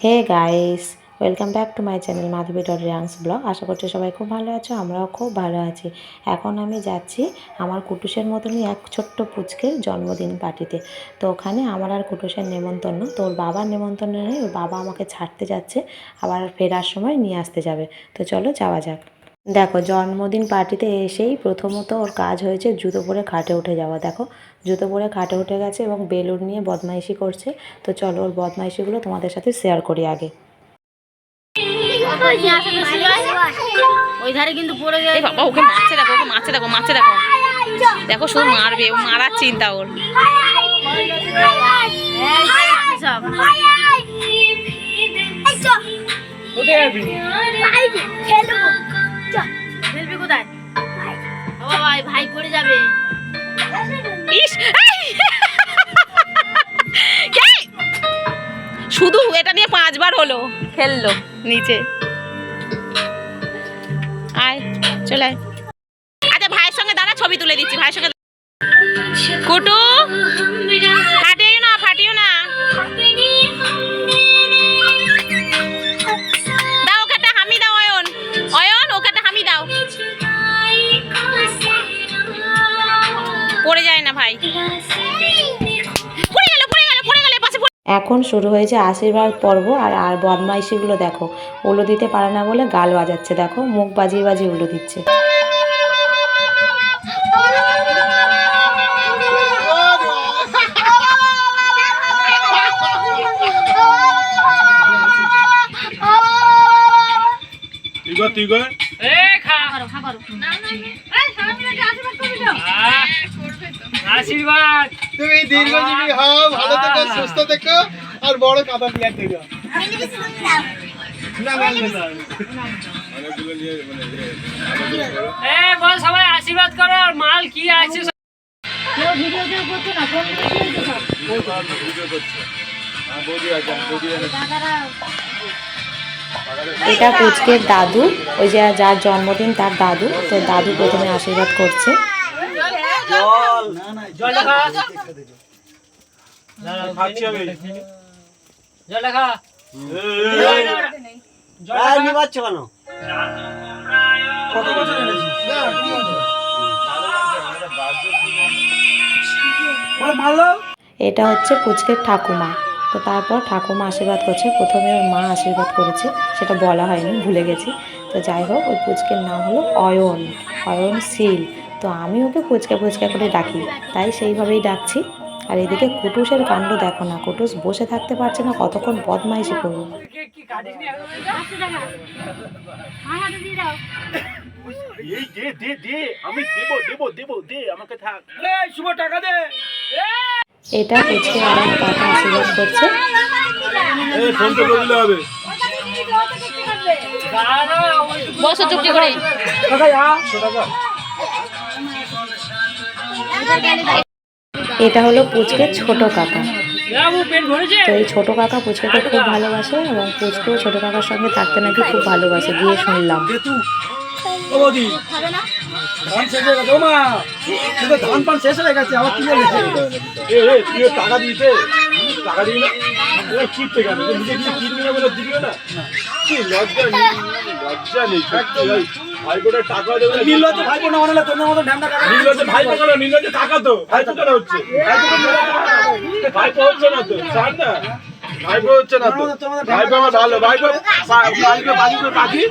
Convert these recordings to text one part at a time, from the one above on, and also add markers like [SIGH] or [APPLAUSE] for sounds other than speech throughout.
Hey guys welcome back to my channel Madhabi dot Reangs blog আশা করছি সবাই খুব ভালো আছো, আমরাও খুব ভালো আছি। এখন আমি যাচ্ছি আমার কুটুসের মতনই এক ছোট্ট পুচকের জন্মদিন পার্টিতে। তো ওখানে আমার আর কুটুসের নেমন্তন্ন, তো ওর বাবার নেমন্তন্ন নেই, ওর বাবা আমাকে ছাড়তে যাচ্ছে, আবার ফেরার সময় নিয়ে আসতে যাবে। তো চলো যাওয়া যাক। দেখো জন্মদিন পার্টিতে এসেই প্রথমত ওর কাজ হয়েছে জুতো পরে খাটে উঠে যাওয়া দেখো জুতো পরে খাটে উঠে গেছে এবং বেলুন নিয়ে বদমাইশি করছে তো চলো ওর বদমাইশিগুলো তোমাদের সাথে শেয়ার করি আগে ওই ধারে কিন্তু পড়ে বাবা ওকে মারছে দেখো ওকে মারছে দেখো মারছে দেখো দেখো শুধু মারবে ও মারার চিন্তা ওর যাবে ইস [LAUGHS] শুধু এটা নিয়ে পাঁচবার হলো। খেললো। নিচে। আয় চলে আয়। আচ্ছা ভাইয়ের সঙ্গে দাঁড়া ছবি তুলে দিচ্ছি। ভাইয়ের সঙ্গে কুটু! ফাটিও না ফাটিও না। ভাই। পড়ে গেল পড়ে গেল পড়ে গেল পাশে পড়ে- এখন শুরু হয়েছে আশীর্বাদ পর্ব আর আর বদমাইশিগুলো দেখো। উলো দিতে পারে না বলে গাল বাজাচ্ছে দেখো। মুখ বাজিয়ে বাজিয়ে উলো দিচ্ছে। তুই তুই আশীর্বাদ। তুমি দীর্ঘজীবী হও ভালো থেকো সুস্থ থেকো আর বড় কাদা প্লেয়ার থেকো। সবাই আশীর্বাদ করো আর মাল কি আছে? ভিডিও করছে এটা পুচকের দাদু ওই যে যার জন্মদিন তার দাদু তো দাদু প্রথমে আশীর্বাদ করছে। জল। লেখা খাচ্ছি আমি। জল লেখা এটা হচ্ছে পুচকের ঠাকুমা। তো তারপর ঠাকুমা আশীর্বাদ করছে। প্রথমে ওর মা আশীর্বাদ করেছে। সেটা বলা হয়নি ভুলে গেছি। তো যাই হোক ওই পুচকের নাম হলো অয়ন। অয়ন সিল তো আমি ওকে ফুচকা ফুচকা করে ডাকি তাই সেইভাবেই ডাকছি। আর এদিকে কুটুসের কাণ্ড দেখো না কুটুস বসে থাকতে পারছে না কতক্ষণ বদমাইশি করব। কি কাটিস নি এই দে দে দে আমি দেব দেব দেব দে আমাকে থাক। শুভ টাকা দে। এটা আমার কাকা আশীর্বাদ করছে। বসো চুপটি করে। এটা হলো পুচকের ছোট কাকা। তো এই ছোট কাকা পুচকাকে খুব ভালোবাসে এবং পুচকেও ছোট কাকার সঙ্গে থাকতে নাকি খুব ভালোবাসে, গিয়ে শুনলাম। ধান পান শেষ হয়ে গেছে আবার কি টাকা দিতে টাকা দিই না? কিনতে কেন তুই নিজে কিছু কিনবি না বলে দিবি না। কি লজ্জা নেই লজ্জা নেই সত্যি। ভাই ভাই টাকা দেবে না। নীল হচ্ছে ভাই অনেক তোর মতো কাকা কেন? টাকা তো। ভাই তো কেন হচ্ছে? ভাই তো কেন ভাই তো হচ্ছে না তো। জান না। ভাই হচ্ছে না তো। ভাই আমার ভালো। ভাই ভাই পাখি করে পাখি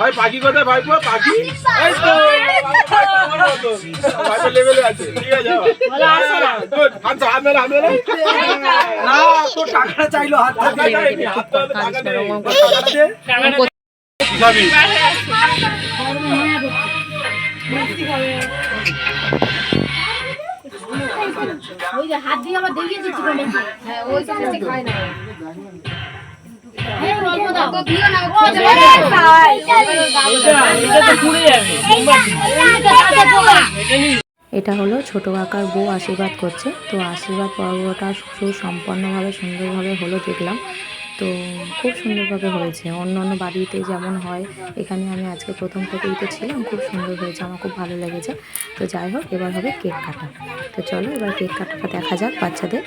ভাই পাখি কোথায়? ভাই পাখি এই তো। হাত দিয়ে আবার দেখিয়ে দিচ্ছি হ্যাঁ ওই সমস্ত খায় না। এটা হলো ছোট কাকার বউ আশীর্বাদ করছে। তো আশীর্বাদ পর্বটা সুসম্পন্নভাবে সুন্দরভাবে হলো দেখলাম। তো খুব সুন্দরভাবে হয়েছে। অন্য অন্য বাড়িতে যেমন হয়, এখানে আমি আজকে প্রথম থেকেই তো ছিলাম। খুব সুন্দর হয়েছে, আমার খুব ভালো লেগেছে। তো যাই হোক, এবার হবে কেক কাটা। তো চলো, এবার কেক কাটাটা দেখা যাক বাচ্চাদের।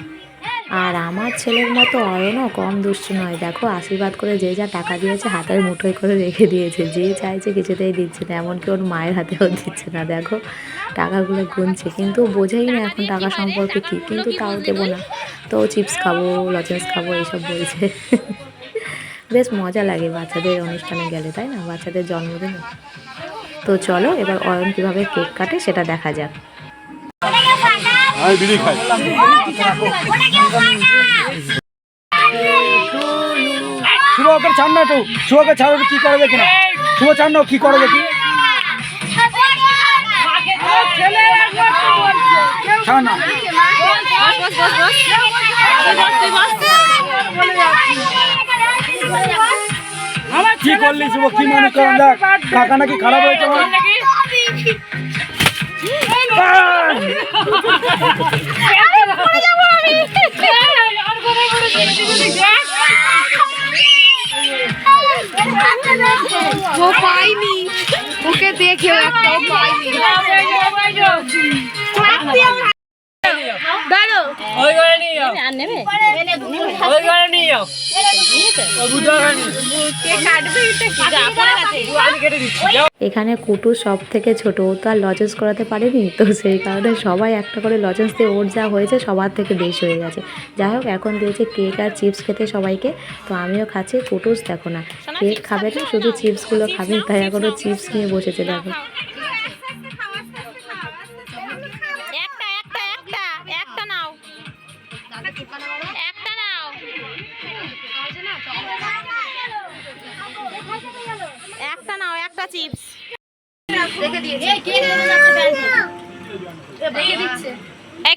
আর আমার ছেলের মতো অয়নও কম দুষ্টু নয়। দেখো, আশীর্বাদ করে যে যা টাকা দিয়েছে, হাতের মুঠোয় করে রেখে দিয়েছে। যে চাইছে কিছুতেই দিচ্ছে না, এমনকি ওর মায়ের হাতেও দিচ্ছে না। দেখো, টাকাগুলো গুনছে। কিন্তু বোঝেই না এখন টাকা সম্পর্কে কী। কিন্তু তাও দেবো না। তো চিপস খাব, লজেন্স খাব, এইসব বলছে। বেশ মজা লাগে বাচ্চাদের অনুষ্ঠানে গেলে, তাই না? বাচ্চাদের জন্মদিনে। তো চলো, এবার অয়ন কীভাবে কেক কাটে সেটা দেখা যাক। আমি বিড়ি খাই। শুভ ওকে ছাড় না একটু। শুভকে ছাড় কি করে দেখি না। শুভ ছাড় না কি করে দেখি। ছাড় না। কি করলি শুভ? কি মনে করেন দেখ কাকা নাকি খারাপ হয়েছে আমার? ও পাইনি। ওকে দেখে একটাও পাইনি। ওই ঘরে নিয়ে যাও। ওই ঘরে নিয়ে যাও। ওই বুঝতে পারেনি আমি কেটে দিচ্ছি এখানে কুটু সব থেকে ছোট ও তো আর লজেন্স করাতে পারেনি তো সেই কারণে সবাই একটা করে লজেন্স দিয়ে ওর যা হয়েছে সবার থেকে বেশি হয়ে গেছে। যাই হোক এখন দিয়েছে কেক আর চিপস খেতে সবাইকে তো আমিও খাচ্ছি। কুটুস দেখো না কেক খাবে না শুধু চিপসগুলো খাবে তাই এখনও চিপস নিয়ে বসেছে দেখো।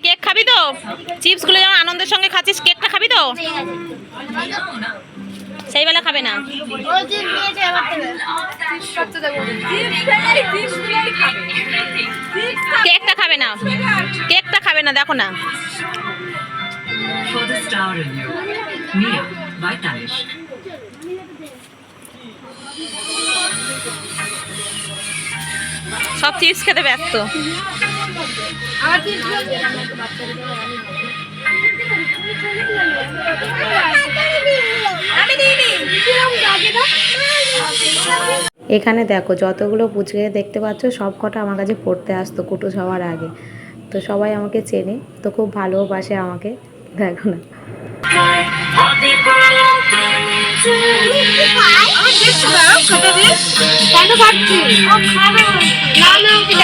কেক খাবি তো? চিপসগুলো যেমন আনন্দের সঙ্গে খাচ্ছিস কেকটা খাবি তো? সেই বেলা খাবে না। কেকটা খাবে না। কেকটা খাবে না দেখো না। For the star in you, Mia by. সব চিপস খেতে ব্যস্ত। এখানে দেখো যতগুলো পুচকে দেখতে পাচ্ছ সব কটা আমার কাছে পড়তে আসতো কুটু সবার আগে। তো সবাই আমাকে চেনে তো খুব ভালোবাসে আমাকে। দেখো না। কেন খাচ্ছি ও খাবে না না ওকে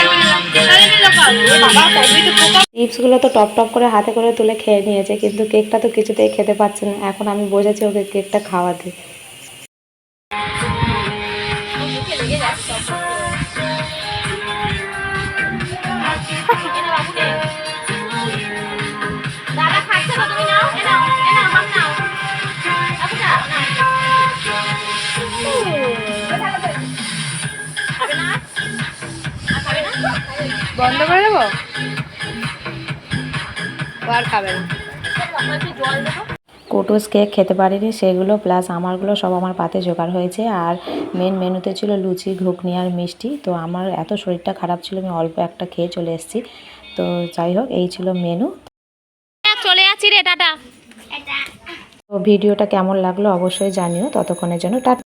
চিপসগুলো তো টপ টপ করে হাতে করে তুলে খেয়ে নিয়েছে, কিন্তু কেকটা তো কিছুতেই খেতে পারছে না। এখন আমি বোঝাচ্ছি ওকে কেকটা খাওয়াতে। বন্ধ করে দেবো? আর খাবে না। কুটুস কেক খেতে পারিনি সেগুলো প্লাস আমারগুলো সব আমার পাতে জোগাড় হয়েছে। আর মেন মেনুতে ছিল লুচি ঘুগনি আর মিষ্টি। তো আমার এত শরীরটা খারাপ ছিল আমি অল্প একটা খেয়ে চলে এসেছি। তো যাই হোক এই ছিল মেনু। চলে যাচ্ছি রে টাটা। তো ভিডিওটা কেমন লাগল অবশ্যই জানিও। ততক্ষণের জন্য টাটা।